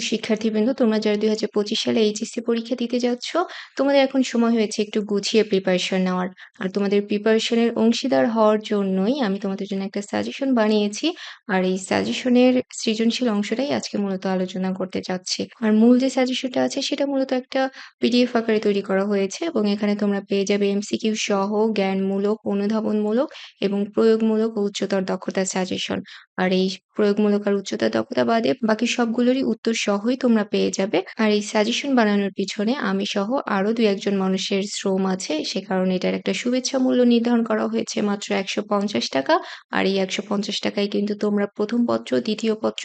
শিক্ষার্থীবৃন্দ, তোমরা যারা ২০২৫ সালে এইচএসসি পরীক্ষা দিতে যাচ্ছ, তোমাদের এখন সময় হয়েছে একটু গুছিয়ে প্রিপারেশন নেওয়ার। আর তোমাদের প্রিপারেশনের অংশীদার হওয়ার জন্যই আমি তোমাদের জন্য একটা সাজেশন বানিয়েছি। আর এই সাজেশনের সৃজনশীল অংশটাই আজকে মূলত আলোচনা করতে চাচ্ছি। আর মূল যে সাজেশনটা আছে সেটা মূলত একটা পিডিএফ আকারে তৈরি করা হয়েছে এবং এখানে তোমরা পেয়ে যাবে এমসিকিউ সহ জ্ঞানমূলক, অনুধাবনমূলক এবং প্রয়োগমূলক উচ্চতর দক্ষতার সাজেশন। আর এই প্রয়োগমূলক আর উচ্চতা দক্ষতা বাদে বাকি সবগুলোরই উত্তর সহই তোমরা পেয়ে যাবে। আর এই সাজেশন বানানোর পিছনে আমি সহ আরও দুই একজন মানুষের শ্রম আছে। সে কারণে এটার একটা শুভেচ্ছা মূল্য নির্ধারণ করা হয়েছে মাত্র ৳১৫০ আর এই ৳১৫০ টাকায় কিন্তু তোমরা প্রথম পত্র, দ্বিতীয় পত্র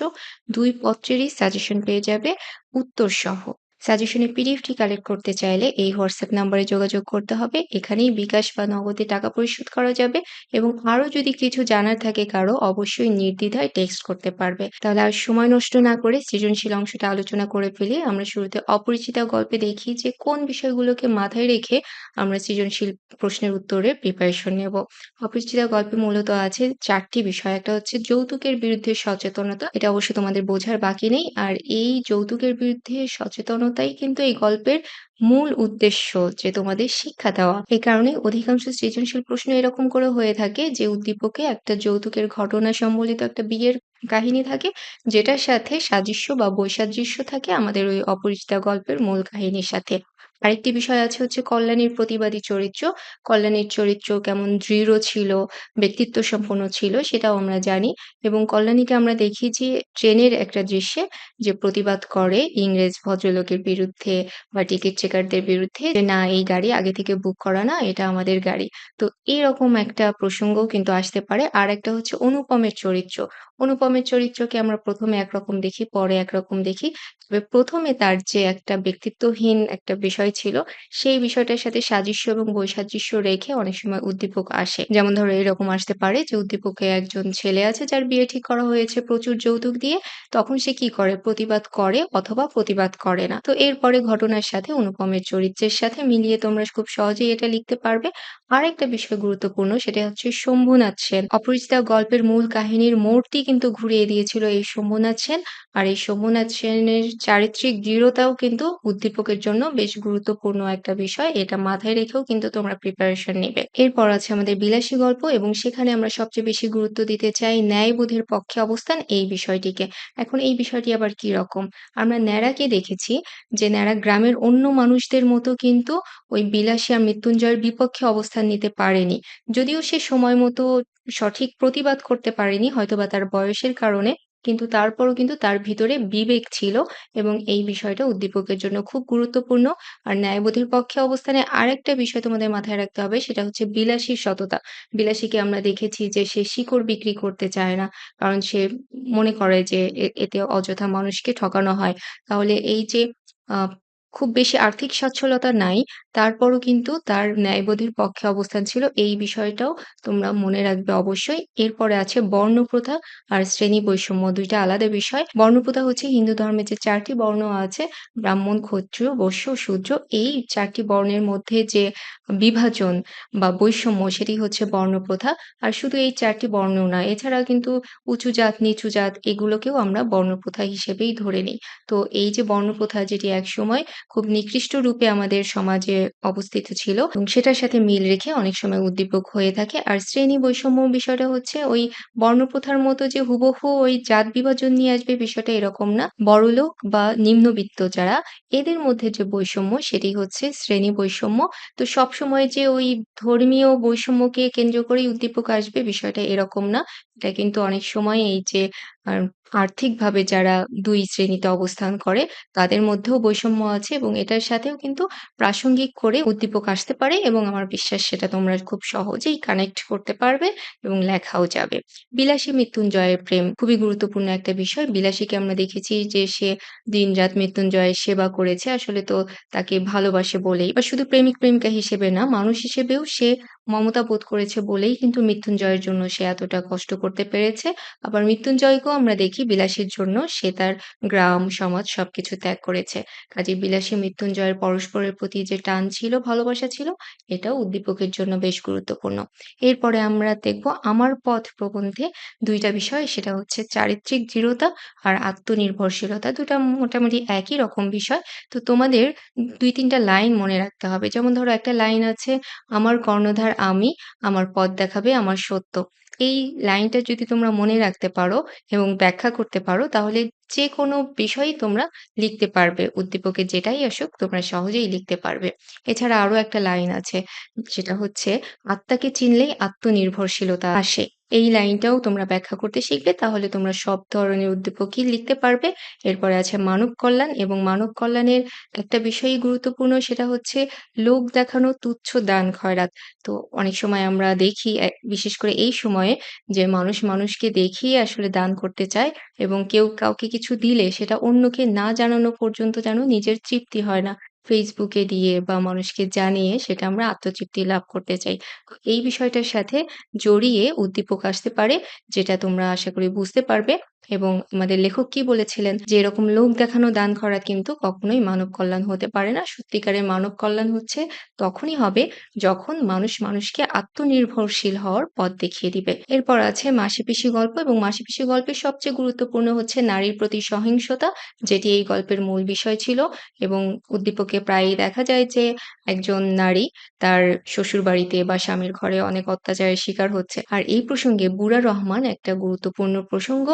দুই পত্রেরই সাজেশন পেয়ে যাবে উত্তর সহ। সাজেশনের পিডিএফটি কালেক্ট করতে চাইলে এই হোয়াটসঅ্যাপ নাম্বারে যোগাযোগ করতে হবে। এখানেই বিকাশ বা নগদে টাকা পরিশোধ করা যাবে এবং আরও যদি কিছু জানার থাকে কারও, অবশ্যই নির্দ্বিধায় টেক্সট করতে পারবে। তাহলে আর সময় নষ্ট না করে সৃজনশীল অংশটা আলোচনা করে ফেলি। আমরা শুরুতে অপরিচিতা গল্পে দেখি যে কোন বিষয়গুলোকে মাথায় রেখে আমরা সৃজনশীল প্রশ্নের উত্তরে প্রিপারেশন নেব। অপরিচিতা গল্পে মূলত আছে চারটি বিষয়। একটা হচ্ছে যৌতুকের বিরুদ্ধে সচেতনতা। এটা অবশ্য তোমাদের বোঝার বাকি নেই। আর এই যৌতুকের বিরুদ্ধে সচেতনতাই কিন্তু এই গল্পের মূল উদ্দেশ্য যে তোমাদের শিক্ষা দেওয়া। এই কারণে অধিকাংশ সৃজনশীল প্রশ্ন এরকম করে হয়ে থাকে যে উদ্দীপকে একটা যৌতুকের ঘটনা সম্বলিত একটা বিয়ের কাহিনী থাকে, যেটার সাথে সাদৃশ্য বা বৈসাদৃশ্য থাকে আমাদের ওই অপরিচিতা গল্পের মূল কাহিনীর সাথে। আরেকটি বিষয় আছে হচ্ছে কল্যাণীর প্রতিবাদী চরিত্র। কল্যাণীর চরিত্র কেমন দৃঢ় ছিল, ব্যক্তিত্ব সম্পন্ন ছিল সেটাও আমরা জানি এবং কল্যাণীকে আমরা দেখি যে ট্রেনের একটা দৃশ্যে যে প্রতিবাদ করে ইংরেজ ভদ্রলোকের বিরুদ্ধে বা টিকিট চেকারদের বিরুদ্ধে যে না এই গাড়ি আগে থেকে বুক করা না এটা আমাদের গাড়ি। তো এরকম একটা প্রসঙ্গও কিন্তু আসতে পারে। আর একটা হচ্ছে অনুপমের চরিত্র। অনুপমের চরিত্রকে আমরা প্রথমে একরকম দেখি, পরে একরকম দেখি। তবে ১ম এ তার যে একটা ব্যক্তিত্বহীন একটা বিষয় ছিল, সেই বিষয়টার সাথে সাদৃশ্য এবং বৈসাদৃশ্য রেখে অনেক সময় উদ্দীপক আসে। যেমন ধরো এরকম আসতে পারে যে উদ্দীপকে একজন ছেলে আছে যার বিয়ে ঠিক করা হয়েছে প্রচুর যৌতুক দিয়ে। তখন সে কি করে? প্রতিবাদ করে অথবা প্রতিবাদ করে না। তো এরপরে ঘটনার সাথে অনুপমের চরিত্রের সাথে মিলিয়ে তোমরা খুব সহজেই এটা লিখতে পারবে। আরেকটা বিষয় গুরুত্বপূর্ণ সেটা হচ্ছে শম্ভুনাথ সেন। অপরিচিতা গল্পের মূল কাহিনীর মোড়টি কিন্তু ঘুরিয়ে দিয়েছিল এই শম্ভুনাথ সেন। আর এই শম্ভুনাথ সেনের চারিত্রিক দৃঢ়তাও কিন্তু উদ্দীপকের জন্য বেশ গুরুত্বপূর্ণ একটা বিষয়। এটা মাথায় রেখেও কিন্তু তোমরা প্রিপারেশন নেবে এরপর আছে আমাদের বিলাসী গল্প এবং সেখানে আমরা সবচেয়ে বেশি গুরুত্ব দিতে চাই ন্যায়বোধের পক্ষে অবস্থান এই বিষয়টিকে। এখন এই বিষয়টি আবার কি রকম? আমরা ন্যাড়াকে দেখেছি যে ন্যাড়া গ্রামের অন্য মানুষদের মতো কিন্তু ওই বিলাসী আর মৃত্যুঞ্জয়ের বিপক্ষে অবস্থান নিতে পারেনি। যদিও সে সময় মতো সঠিক প্রতিবাদ করতে পারেনি, হয়তোবা তার বয়সের কারণে। কিন্তু তারপরও কিন্তু তার ভিতরে বিবেক ছিল এবং এই বিষয়টা উদ্দীপকের জন্য খুব গুরুত্বপূর্ণ। আর ন্যায়বোধের পক্ষে অবস্থানে আরেকটা বিষয় তোমাদের মাথায় রাখতে হবে সেটা হচ্ছে বিলাসীর সততা। বিলাসীকে আমরা দেখেছি যে সে শিকড় বিক্রি করতে চায় না। কারণ সে মনে করে যে এতে অযথা মানুষকে ঠকানো হয়। তাহলে এই যে খুব বেশি আর্থিক সচ্ছলতা নাই, তারপরও কিন্তু তার ন্যায়বোধের পক্ষে অবস্থান ছিল। এই বিষয়টাও তোমরা মনে রাখবে অবশ্যই। এরপরে আছে বর্ণপ্রথা আর শ্রেণি বৈষম্য দুইটা আলাদা বিষয়। বর্ণপ্রথা হচ্ছে হিন্দু ধর্মের যে চারটি বর্ণ আছে ব্রাহ্মণ, ক্ষত্রিয়, বৈশ্য, শূদ্র এই চারটি বর্ণের মধ্যে যে বিভাজন বা বৈষম্য সেটি হচ্ছে বর্ণপ্রথা। আর শুধু এই ৪ টি বর্ণ না এছাড়া কিন্তু উঁচু জাত, নিচু জাত এগুলোকেও আমরা বর্ণপ্রথা হিসেবেই ধরে নিই। তো এই যে বর্ণপ্রথা যেটি একসময় খুব নিকৃষ্ট রূপে আমাদের সমাজে অবস্থিত ছিল এবং সেটার সাথে মিল রেখে অনেক সময় উদ্দীপক হয়ে থাকে। আর শ্রেণি বৈষম্য বিষয়টা হচ্ছে ওই বর্ণপ্রথার মতো যে হুবহু ওই জাত বিভাজন নিয়ে আসবে বিষয়টা এরকম না। বড়লোক বা নিম্নবিত্ত যারা, এদের মধ্যে যে বৈষম্য সেটি হচ্ছে শ্রেণি বৈষম্য। তো সবসময় যে ওই ধর্মীয় বৈষম্যকে কেন্দ্র করেই উদ্দীপক আসবে বিষয়টা এরকম না। এটা কিন্তু অনেক সময় এই যে আ আর্থিকভাবে যারা দুই শ্রেণীতে অবস্থান করে, তাদের মধ্যেও বৈষম্য আছে এবং এটার সাথেও কিন্তু প্রাসঙ্গিক করে উদ্দীপক আসতে পারে এবং আমার বিশ্বাস সেটা তোমরা খুব সহজেই কানেক্ট করতে পারবে এবং লেখাও যাবে। বিলাসী মৃত্যুঞ্জয়ের প্রেম খুবই গুরুত্বপূর্ণ একটা বিষয়। বিলাসীকে আমরা দেখেছি যে সে দিনরাত মৃত্যুঞ্জয়ের সেবা করেছে। আসলে তো তাকে ভালোবাসে বলেই বা শুধু প্রেমিক-প্রেমিকা হিসেবে না, মানুষ হিসেবেও সে মমতা বোধ করেছে বলেই কিন্তু মৃত্যুঞ্জয়ের জন্য সে এতটা কষ্ট করতে পেরেছে। আবার মৃত্যুঞ্জয়কেও আমরা দেখি বিলাসের জন্য সে তার গ্রাম, সমাজ সবকিছু ত্যাগ করেছে। কাজে বিলাসী মৃত্যুঞ্জয়ের পরস্পরের প্রতি যে টান ছিল, ভালোবাসা ছিল, এটাও উদ্দীপকের জন্য বেশ গুরুত্বপূর্ণ। এরপরে আমরা দেখব আমার পথ প্রবন্ধে দুইটা বিষয় সেটা হচ্ছে চারিত্রিক দৃঢ়তা আর আত্মনির্ভরশীলতা। দুটা মোটামুটি একই রকম বিষয়। তো তোমাদের দুই তিনটা লাইন মনে রাখতে হবে। যেমন ধরো একটা লাইন আছে, আমার কর্ণধার আমি, আমার পথ দেখাবে আমার সত্য। এই লাইনটা যদি তোমরা মনে রাখতে পারো এবং ব্যাখ্যা করতে পারো, তাহলে যে কোনো বিষয়ই তোমরা লিখতে পারবে। উদ্দীপকে যেটাই আসুক, তোমরা সহজেই লিখতে পারবে। এছাড়া আরও একটা লাইন আছে, সেটা হচ্ছে, আত্মাকে চিনলেই আত্মনির্ভরশীলতা আসে। এই লাইনটাও তোমরা ব্যাখ্যা করতে শিখবে, তাহলে তোমরা সব ধরনের উদ্দীপকই লিখতে পারবে। এরপরে আছে মানব কল্যাণ এবং মানব কল্যাণের একটা বিষয়ই গুরুত্বপূর্ণ, সেটা হচ্ছে লোক দেখানো তুচ্ছ দান খয়রাত। তো অনেক সময় আমরা দেখি বিশেষ করে এই সময়ে যে মানুষ মানুষকে দেখিয়ে আসলে দান করতে চায় এবং কেউ কাউকে কিছু দিলে সেটা অন্যকে না জানানো পর্যন্ত যেন নিজের তৃপ্তি হয় না। এ দিয়ে বা মানুষকে জানিয়ে সেটা আমরা আত্মতৃপ্তি লাভ করতে চাই। এই বিষয়টার সাথে জড়িয়ে উদ্দীপক আসতে পারে, যেটা তোমরা আশা করি বুঝতে পারবে এবং আমাদের লেখক কি বলেছিলেন যে এরকম লোক দেখানো, দান করা কিন্তু কখনোই মানব কল্যাণ হতে পারে না। সত্যিকারের মানব কল্যাণ হচ্ছে তখনই হবে যখন মানুষ মানুষকে আত্মনির্ভরশীল হওয়ার পথ দেখিয়ে দিবে। এরপর আছে মাসিপিসি গল্প এবং মাসিপিসি গল্পের সবচেয়ে গুরুত্বপূর্ণ হচ্ছে নারীর প্রতি সহিংসতা, যেটি এই গল্পের মূল বিষয় ছিল এবং উদ্দীপকে প্রায়ই দেখা যায় যে একজন নারী তার শ্বশুরবাড়িতে বা স্বামীর ঘরে অনেক অত্যাচারের শিকার হচ্ছে। আর এই প্রসঙ্গে বুড়া রহমান একটা গুরুত্বপূর্ণ প্রসঙ্গ।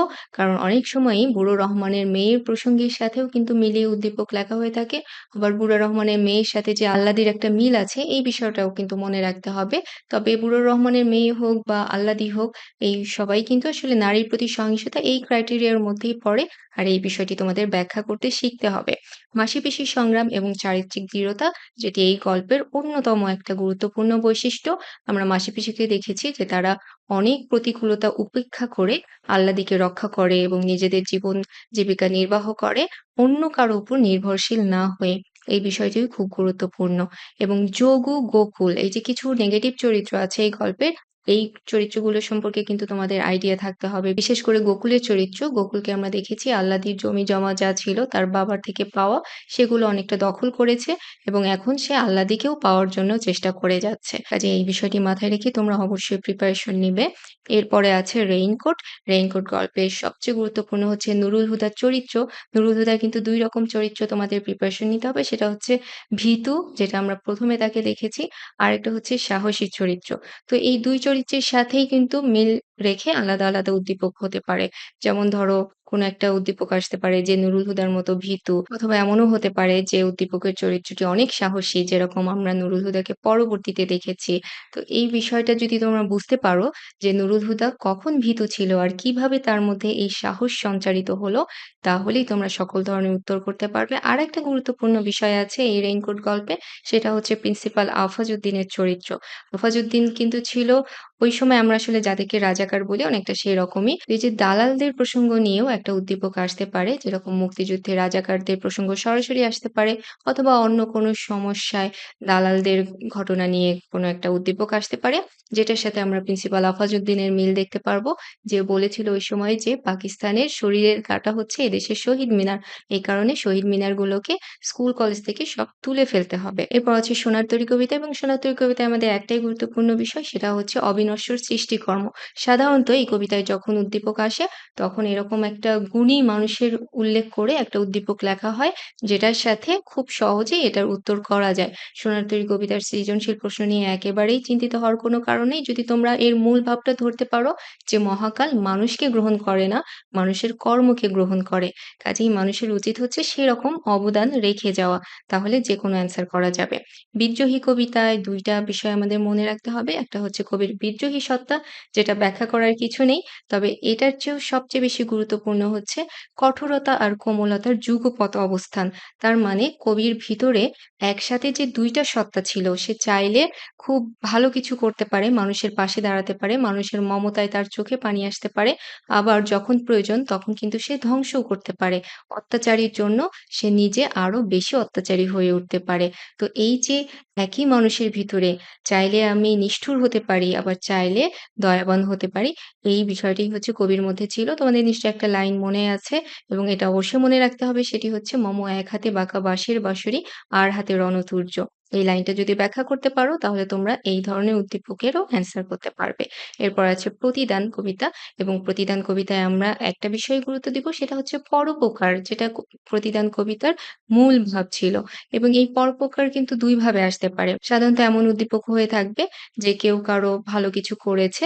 কারণ অনেক সময়ই বুড়ো রহমানের মেয়ের প্রসঙ্গের সাথেও কিন্তু মিলিয়ে উদ্দীপক লেখা হয়ে থাকে। আবার বুড়ো রহমানের মেয়ের সাথে যে আল্লাদির একটা মিল আছে, এই বিষয়টাও কিন্তু মনে রাখতে হবে। তবে বুড়ো রহমানের মেয়ে হোক বা আল্লাদি হোক, এই সবাই কিন্তু আসলে নারীর প্রতি সহিংসতা এই ক্রাইটেরিয়ার মধ্যেই পড়ে। আর এই বিষয়টি তোমাদের ব্যাখ্যা করতে শিখতে হবে। মাসিপিসির সংগ্রাম এবং চারিত্রিক দৃঢ়তা, যেটি এই গল্পের অন্যতম একটা গুরুত্বপূর্ণ বৈশিষ্ট্য। আমরা মাসিপিসিকে দেখেছি যে তারা অনেক প্রতিকূলতা উপেক্ষা করে আল্লাদিকে রক্ষা করে এবং নিজেদের জীবন জীবিকা নির্বাহ করে অন্য কারও উপর নির্ভরশীল না হয়ে। এই বিষয়টি খুব গুরুত্বপূর্ণ এবং যোগু, গোকুল এই যে কিছু নেগেটিভ চরিত্র আছে এই গল্পের এই চরিত্রগুলো সম্পর্কে কিন্তু তোমাদের আইডিয়া থাকতে হবে। বিশেষ করে গোকুলের চরিত্র। গোকুলকে আমরা দেখেছি আল্লাদির জমি-জমা যা ছিল তার বাবার থেকে পাওয়া, সেগুলো অনেকটা দখল করেছে এবং এখন সে আল্লাদিকেও পাওয়ার জন্য চেষ্টা করে যাচ্ছে। কাজেই এই বিষয়টি মাথায় রেখে তোমরা অবশ্যই প্রিপারেশন নিবে। এরপরে আছে রেইনকোট। রেইনকোট গল্পের সবচেয়ে গুরুত্বপূর্ণ হচ্ছে নুরুল হুদার চরিত্র। নুরুল হুদার কিন্তু দুই রকম চরিত্র তোমাদের প্রিপারেশন নিতে হবে। সেটা হচ্ছে ভীতু, যেটা আমরা প্রথমে তাকে দেখেছি। আরেকটা হচ্ছে সাহসী চরিত্র। তো এই ২ চরিত্রের সাথেই কিন্তু মিল রেখে আলাদা, আলাদা উদ্দীপক হতে পারে। যেমন ধরো কোনো একটা উদ্দীপক আসতে পারে যে নুরুল হুদার মতো ভীতু অথবা এমনও হতে পারে যে উদ্দীপকের চরিত্রটি অনেক সাহসী যেরকম আমরা নুরুল হুদাকে পরবর্তীতে দেখেছি। তো এই বিষয়টা যদি তোমরা বুঝতে পারো যে নুরুল হুদা কখন ভীতু ছিল আর কীভাবে তার মধ্যে এই সাহস সঞ্চারিত হলো তাহলেই তোমরা সকল ধরনের উত্তর করতে পারবে। আর একটা গুরুত্বপূর্ণ বিষয় আছে এই রেইনকোট গল্পে, সেটা হচ্ছে প্রিন্সিপাল আফাজউদ্দিনের চরিত্র। আফাজউদ্দিন কিন্তু ছিল, ওই সময় আমরা আসলে যাদেরকে রাজাকার বলি অনেকটা সেরকমই। এই যে দালালদের প্রসঙ্গ নিয়েও একটা উদ্দীপক আসতে পারে, যেরকম মুক্তিযুদ্ধে রাজাকারদের প্রসঙ্গ সরাসরি আসতে পারে, অথবা অন্য কোনো সমস্যায় দালালদের ঘটনা নিয়ে কোনো একটা উদ্দীপক আসতে পারে। যেটার সাথে আমরা প্রিন্সিপাল আফাজউদ্দিনের মিল দেখতে পারব। যে বলেছিল ওই সময় যে পাকিস্তানের শরীরের কাটা হচ্ছে এদেশের শহীদ মিনার। এই কারণে শহীদ মিনারগুলোকে স্কুল কলেজ থেকে সব তুলে ফেলতে হবে। এরপর আছে সোনার তরী কবিতা এবং সোনার তরী কবিতায় আমাদের একটাই গুরুত্বপূর্ণ বিষয় সেটা হচ্ছে অবিনশ্বর সৃষ্টিকর্ম। সাধারণত এই কবিতায় যখন উদ্দীপক আসে তখন এরকম একটা গুণী মানুষের উল্লেখ করে একটা উদ্দীপক লেখা হয় যেটার সাথে খুব সহজেই এটার উত্তর করা যায়। সোনার তরী কবিতার সৃজনশীল প্রশ্ন নিয়ে একেবারেই চিন্তিত হওয়ার কোনো কারণ নেই। যদি তোমরা এর মূল ভাবটা ধরতে পারো যে মহাকাল মানুষকে গ্রহণ করে না, মানুষের কর্মকে গ্রহণ করে। কাজেই মানুষের উচিত হচ্ছে সেরকম অবদান রেখে যাওয়া। তাহলে যেকোনো অ্যান্সার করা যাবে। বিদ্রোহী কবিতায় ২ টা বিষয় আমাদের মনে রাখতে হবে। একটা হচ্ছে কবির বিদ্রোহী সত্তা যেটা ব্যাখ্যা করার কিছু নেই। তবে এটার চেয়েও সবচেয়ে বেশি গুরুত্বপূর্ণ হচ্ছে কঠোরতা আর কোমলতার যুগপৎ অবস্থান। তার মানে কবির ভিতরে একসাথে যে দুইটা সত্তা ছিল সে চাইলে খুব ভালো কিছু করতে পারে, মানুষের পাশে দাঁড়াতে পারে, মানুষের মমতায় তার চোখে পানি আসতে পারে। আবার যখন প্রয়োজন তখন কিন্তু সে ধ্বংসও করতে পারে। অত্যাচারীর জন্য সে নিজে আরও বেশি অত্যাচারী হয়ে উঠতে পারে। তো এই যে একই মানুষের ভিতরে চাইলে আমি নিষ্ঠুর হতে পারি, আবার চাইলে দয়াবান হতে পারি। এই বিষয়টি হচ্ছে কবির মধ্যে ছিল। তোমাদের নিশ্চয়ই একটা লাইন মনে আছে এবং এটা অবশ্যই মনে রাখতে হবে সেটি হচ্ছে মম এক হাতে বাঁকা বাঁশের বাঁশরি আর হাতে রণতূর্য। এই লাইনটা যদি ব্যাখ্যা করতে পারো, তাহলে তোমরা এই ধরনের উদ্দীপকেরও অ্যান্সার করতে পারবে। এরপর আছে প্রতিদান কবিতা, এবং প্রতিদান কবিতায় আমরা একটা বিষয়ে গুরুত্ব দিব, সেটা হচ্ছে পরোপকার, যেটা প্রতিদান কবিতার মূল ভাব ছিল এবং এই পরোপকার কিন্তু দুইভাবে আসতে পারে। সাধারণত এমন উদ্দীপক হয়ে থাকবে যে কেউ কারও ভালো কিছু করেছে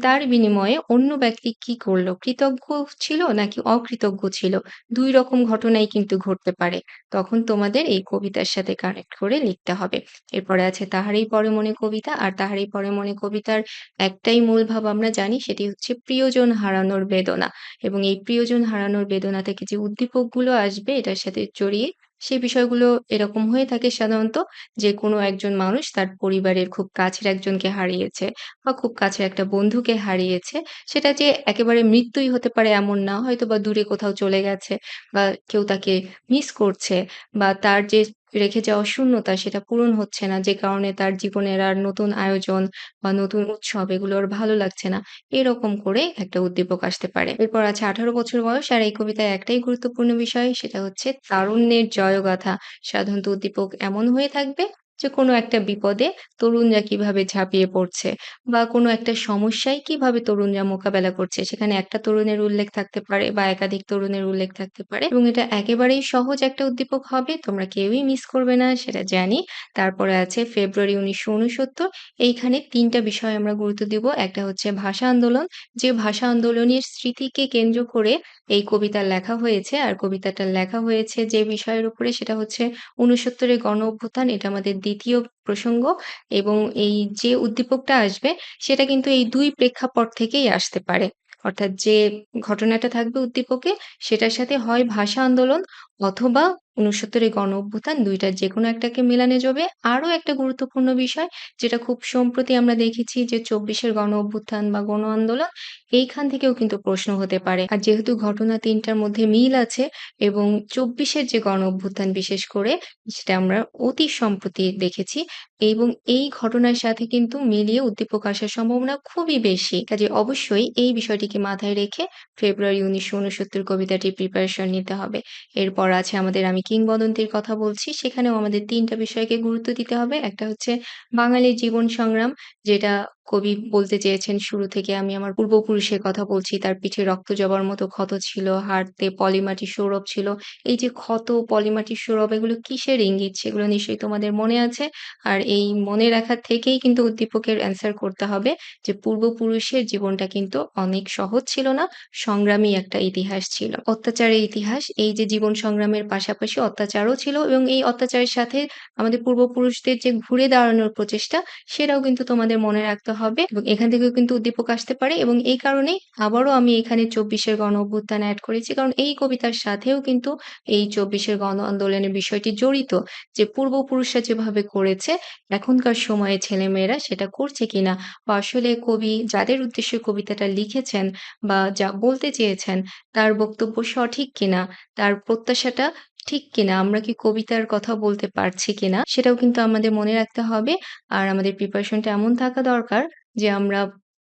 তার বিনিময়ে অন্য ব্যক্তি কি করল? কৃতজ্ঞ ছিল নাকি অকৃতজ্ঞ ছিল? ২ রকম ঘটনাই কিন্তু ঘটতে পারে। তখন তোমাদের এই কবিতার সাথে কানেক্ট করে লিখতে হবে। এরপরে আছে তাহারই পরে মনে কবিতা আর তাহারই পরে মনে কবিতার একটাই মূল ভাব আমরা জানি, সেটি হচ্ছে প্রিয়জন হারানোর বেদনা এবং এই প্রিয়জন হারানোর বেদনা থেকে যে উদ্দীপকগুলো আসবে, এটার সাথে জড়িয়ে সেই বিষয়গুলো এরকম হয়ে থাকে সাধারণত যে কোনো একজন মানুষ তার পরিবারের খুব কাছের একজনকে হারিয়েছে বা খুব কাছের একটা বন্ধুকে হারিয়েছে। সেটা যে একেবারে মৃত্যুই হতে পারে এমন না। হয়তো বা দূরে কোথাও চলে গেছে বা কেউ তাকে মিস করছে বা তার যে রেখে যাওয়া শূন্যতা সেটা পূরণ হচ্ছে না। যে কারণে তার জীবনের আর নতুন আয়োজন বা নতুন উৎসব এগুলো আর ভালো লাগছে না। এরকম করে একটা উদ্দীপক আসতে পারে। এরপর আছে ১৮ বছর বয়স আর এই কবিতায় একটাই গুরুত্বপূর্ণ বিষয় সেটা হচ্ছে, তারুণ্যের জয়গাথা। সাধারণত উদ্দীপক এমন হয়ে থাকবে যে কোনো একটা বিপদে তরুণরা কীভাবে ঝাঁপিয়ে পড়ছে বা কোনো একটা সমস্যায় কীভাবে তরুণরা মোকাবেলা করছে। সেখানে একটা তরুণের উল্লেখ থাকতে পারে বা একাধিক তরুণের উল্লেখ থাকতে পারে এবং এটা একেবারেই সহজ একটা উদ্দীপক হবে। তোমরা কেউই মিস করবে না, সেটা জানি। তারপরে আছে ফেব্রুয়ারি উনিশশো ঊনসত্তর এইখানে তিনটা বিষয় আমরা গুরুত্ব দিব। একটা হচ্ছে ভাষা আন্দোলন। যে ভাষা আন্দোলনের স্মৃতিকে কেন্দ্র করে এই কবিতা লেখা হয়েছে আর কবিতাটা লেখা হয়েছে যে বিষয়ের উপরে সেটা হচ্ছে ঊনসত্তরের গণ অভ্যুত্থান। এটা আমাদের দ্বিতীয় প্রসঙ্গ এবং এই যে উদ্দীপকটা আসবে, সেটা কিন্তু এই দুই প্রেক্ষাপট থেকেই আসতে পারে। অর্থাৎ যে ঘটনাটা থাকবে উদ্দীপকে, সেটার সাথে হয় ভাষা আন্দোলন অথবা ৬৯ এর গণ অভ্যুত্থান ২ টার যেকোনো একটাকে মেলানো যাবে। আরও একটা গুরুত্বপূর্ণ বিষয়, যেটা খুব সম্প্রতি আমরা দেখেছি যে চব্বিশের গণ অভ্যুত্থান বা গণ আন্দোলন, এইখান থেকেও কিন্তু প্রশ্ন হতে পারে। আর যেহেতু ঘটনা ৩ টার মধ্যে মিল আছে এবং চব্বিশের যে গণ অভ্যুত্থান বিশেষ করে, সেটা আমরা অতি সম্প্রতি দেখেছি এবং এই ঘটনার সাথে কিন্তু মিলিয়ে উদ্দীপক আসার সম্ভাবনা খুবই বেশি। কাজেই অবশ্যই এই বিষয়টিকে মাথায় রেখে ফেব্রুয়ারি ১৯৬৯ কবিতাটির প্রিপারেশন নিতে হবে। এরপর আছে আমাদের আমি কিংবদন্তির কথা বলছি, সেখানেও আমাদের তিনটা বিষয়কে গুরুত্ব দিতে হবে। একটা হচ্ছে বাঙালির জীবন সংগ্রাম, যেটা কবি বলতে চেয়েছেন শুরু থেকে আমি আমার পূর্বপুরুষের কথা বলছি। তার পিঠে রক্ত জবার মতো ক্ষত ছিল, হাঁটতে পলিমাটি সৌরভ ছিল। এই যে ক্ষত, পলিমাটির সৌরভ এগুলো কিসের ইঙ্গিত সেগুলো নিশ্চয়ই তোমাদের মনে আছে। আর এই মনে রাখা থেকেই কিন্তু উদ্দীপকের অ্যান্সার করতে হবে যে পূর্বপুরুষের জীবনটা কিন্তু অনেক সহজ ছিল না, সংগ্রামী একটা ইতিহাস ছিল। অত্যাচারের ইতিহাস এই যে জীবন সংগ্রামের পাশাপাশি অত্যাচারও ছিল এবং এই অত্যাচারের সাথে আমাদের পূর্বপুরুষদের যে ঘুরে দাঁড়ানোর প্রচেষ্টা সেটাও কিন্তু তোমাদের মনে রাখতে হবে এবং এখান থেকেও কিন্তু উদ্দীপক আসতে পারে এবং এই কারণেই আবারও আমি এখানে ২৪ এর গণ অভ্যুত্থান এড করেছি। কারণ এই কবিতার সাথেও কিন্তু এই চব্বিশের গণ আন্দোলনের বিষয়টি জড়িত। যে পূর্বপুরুষরা যেভাবে করেছে এখনকার সময়ে ছেলেমেয়েরা সেটা করছে কিনা বা আসলে কবি যাদের উদ্দেশ্যে কবিতাটা লিখেছেন বা যা বলতে চেয়েছেন তার বক্তব্য সঠিক কিনা, তার প্রত্যাশাটা ঠিক কিনা, আমরা কি কবিতার কথা বলতে পারছি কিনা সেটাও কিন্তু আমাদের মনে রাখতে হবে। আর আমাদের প্রিপারেশনটা এমন থাকা দরকার যে আমরা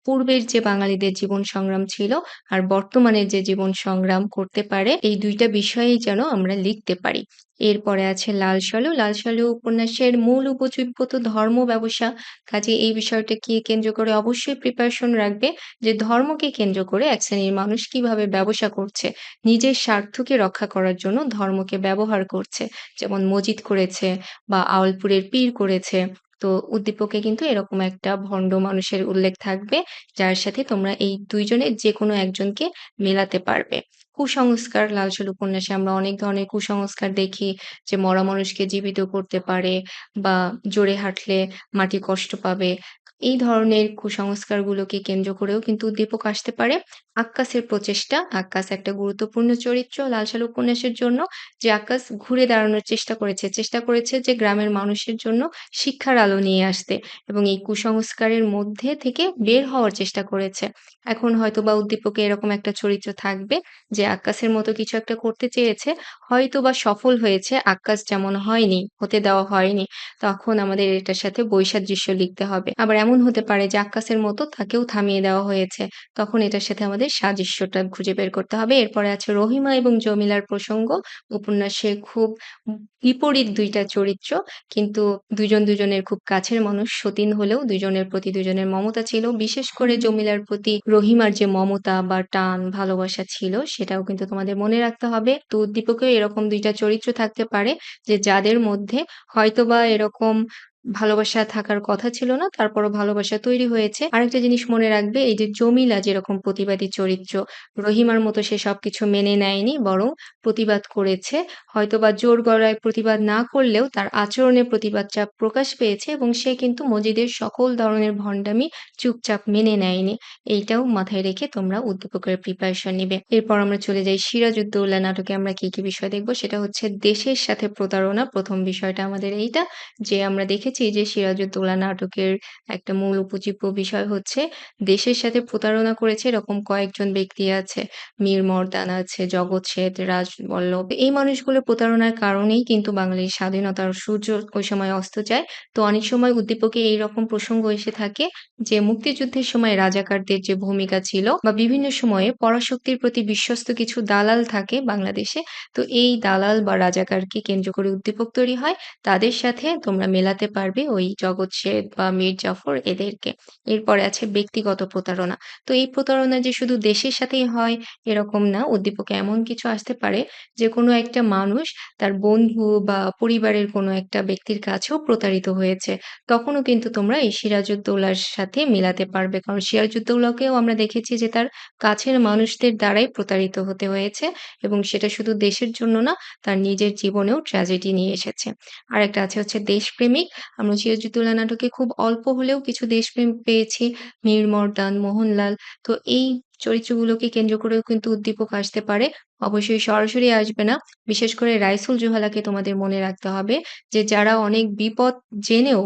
পূর্বের যে বাঙালিদের জীবন সংগ্রাম ছিল আর বর্তমানে যে জীবন সংগ্রাম করতে পারে এই ২ টা বিষয়েই যেন আমরা লিখতে পারি। এরপরে আছে লাল সালু। লাল সালু উপন্যাসের মূল উপজীব্য তো ধর্ম ব্যবসা। কাজে এই বিষয়টাকে কেন্দ্র করে অবশ্যই প্রিপারেশন রাখবে যে ধর্মকে কেন্দ্র করে এক শ্রেণির মানুষ কীভাবে ব্যবসা করছে। নিজের স্বার্থকে রক্ষা করার জন্য ধর্মকে ব্যবহার করছে। যেমন মজিদ করেছে বা আউলপুরের পীর করেছে। তো উদ্দীপকে কিন্তু এরকম একটা ভণ্ড মানুষের উল্লেখ থাকবে, যার সাথে তোমরা এই দুইজনের যে কোনো একজনকে মেলাতে পারবে। কুসংস্কার লালসল উপন্যাসে আমরা অনেক ধরনের কুসংস্কার দেখি, যে মরা মানুষকে জীবিত করতে পারে বা জোরে হাঁটলে মাটি কষ্ট পাবে। এই ধরনের কুসংস্কারগুলোকে কেন্দ্র করেও কিন্তু উদ্দীপক আসতে পারে। আক্কাসের প্রচেষ্টা, আক্কাস একটা গুরুত্বপূর্ণ চরিত্র লাল সালু উপন্যাসের জন্য যে আক্কাস ঘুরে দাঁড়ানোর চেষ্টা করেছে। চেষ্টা করেছে যে গ্রামের মানুষের জন্য শিক্ষার আলো নিয়ে আসতে এবং এই কুসংস্কারের মধ্যে থেকে বের হওয়ার চেষ্টা করেছে। এখন হয়তোবা উদ্দীপকে এরকম একটা চরিত্র থাকবে যে আক্কাসের মতো কিছু একটা করতে চেয়েছে, হয়তোবা সফল হয়েছে, আক্কাস যেমন হয়নি, হতে দেওয়া হয়নি। তখন আমাদের এটার সাথে বৈসাদৃশ্য লিখতে হবে। আবার এমন হতে পারে যে আক্কাসের মতো তাকেও থামিয়ে দেওয়া হয়েছে। তখন এটার সাথে আমাদের সাদৃশ্যটা খুঁজে বের করতে হবে। এরপরে আছে রহিমা এবং জমিলার প্রসঙ্গ। উপন্যাসে খুব বিপরীত দুইটা চরিত্র। কিন্তু দুজন দুজনের খুব কাছের মানুষ। সতীন হলেও দুজনের প্রতি দুজনের মমতা ছিল। বিশেষ করে জমিলার প্রতি রহিমার যে মমতা বা টান, ভালোবাসা ছিল সেটাও কিন্তু তোমাদের মনে রাখতে হবে। তো উদ্দীপকেও এরকম দুইটা চরিত্র থাকতে পারে যে যাদের মধ্যে হয়তোবা এরকম ভালোবাসা থাকার কথা ছিল না, তারপরও ভালোবাসা তৈরি হয়েছে। আরেকটা জিনিস মনে রাখবে এই যে জমিলা যেরকম প্রতিবাদী চরিত্র, রহিমার মতো সে সবকিছু মেনে নেয়নি বরং প্রতিবাদ করেছে। হয়তোবা জোর গলায় প্রতিবাদ না করলেও তার আচরণে প্রতিবাদটা প্রকাশ পেয়েছে এবং সে কিন্তু মজিদের সকল ধরনের ভণ্ডামি চুপচাপ মেনে নেয়নি। এইটাও মাথায় রেখে তোমরা উদ্দীপকের প্রিপারেশন নিবে। এরপর আমরা চলে যাই সিরাজউদ্দৌলা নাটকে আমরা কি, কি বিষয় দেখব সেটা হচ্ছে দেশের সাথে প্রতারণা। প্রথম বিষয়টা আমাদের এইটা যে আমরা দেখেছি যে সিরাজউদ্দৌলা নাটকের একটা মূল উপজীব্য বিষয় হচ্ছে দেশের সাথে প্রতারণা করেছে এরকম কয়েকজন ব্যক্তি আছে। মীর মর্দান আছে, জগৎ শেঠ, রাজবল্লভ। এই মানুষগুলো প্রতারণার কারণেই কিন্তু বাঙালির স্বাধীনতার সূর্য ওই সময় অস্ত যায়। তো অনেক সময় উদ্দীপকে এইরকম প্রসঙ্গ এসে থাকে যে মুক্তিযুদ্ধের সময় রাজাকারদের যে ভূমিকা ছিল বা বিভিন্ন সময়ে পরাশক্তির প্রতি বিশ্বস্ত কিছু দালাল থাকে বাংলাদেশে। তো এই দালাল বা রাজাকারকে কেন্দ্র করে উদ্দীপক তৈরি হয়। তাদের সাথে তোমরা মেলাতে পারবে ওই জগৎ শেঠ বা মীর জাফর এদেরকে। এরপরে আছে ব্যক্তিগত প্রতারণা। তো এই প্রতারণা যে শুধু দেশের সাথেই হয় এরকম না। উদ্দীপকে এমন কিছু আসতে পারে যে কোনো একটা মানুষ তার বন্ধু বা পরিবারের কোনো একটা ব্যক্তির কাছেও প্রতারিত হয়েছে। তখনও কিন্তু তোমরা এই সিরাজউদ্দৌলার সাথে মেলাতে পারবে। কারণ সিরাজউদ্দৌলাকেও আমরা দেখেছি যে তার কাছের মানুষদের দ্বারাই প্রতারিত হতে হয়েছে এবং সেটা শুধু দেশের জন্য না, তার নিজের জীবনেও ট্র্যাজেডি নিয়ে এসেছে। আর একটা আছে হচ্ছে দেশপ্রেমিক। আমরা সিরাজউদ্দৌলা নাটকে খুব অল্প হলেও কিছু দেশপ্রেম পেয়েছি। মীর মর্দান, মোহনলাল। তো এই চরিত্রগুলোকে কেন্দ্র করেও কিন্তু উদ্দীপক আসতে পারে। অবশ্যই সরাসরি আসবে না। বিশেষ করে রাইসুল জুহালাকে তোমাদের মনে রাখতে হবে যে যারা অনেক বিপদ জেনেও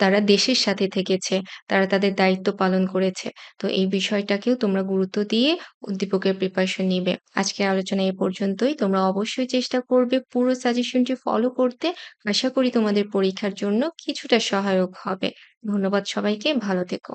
তারা দেশের সাথে থেকেছে। তারা তাদের দায়িত্ব পালন করেছে। তো এই বিষয়টাকেও তোমরা গুরুত্ব দিয়ে উদ্দীপকের প্রিপারেশন নিবে। আজকের আলোচনা এ পর্যন্তই। তোমরা অবশ্যই চেষ্টা করবে পুরো সাজেশনটি ফলো করতে। আশা করি তোমাদের পরীক্ষার জন্য কিছুটা সহায়ক হবে। ধন্যবাদ সবাইকে। ভালো থেকো।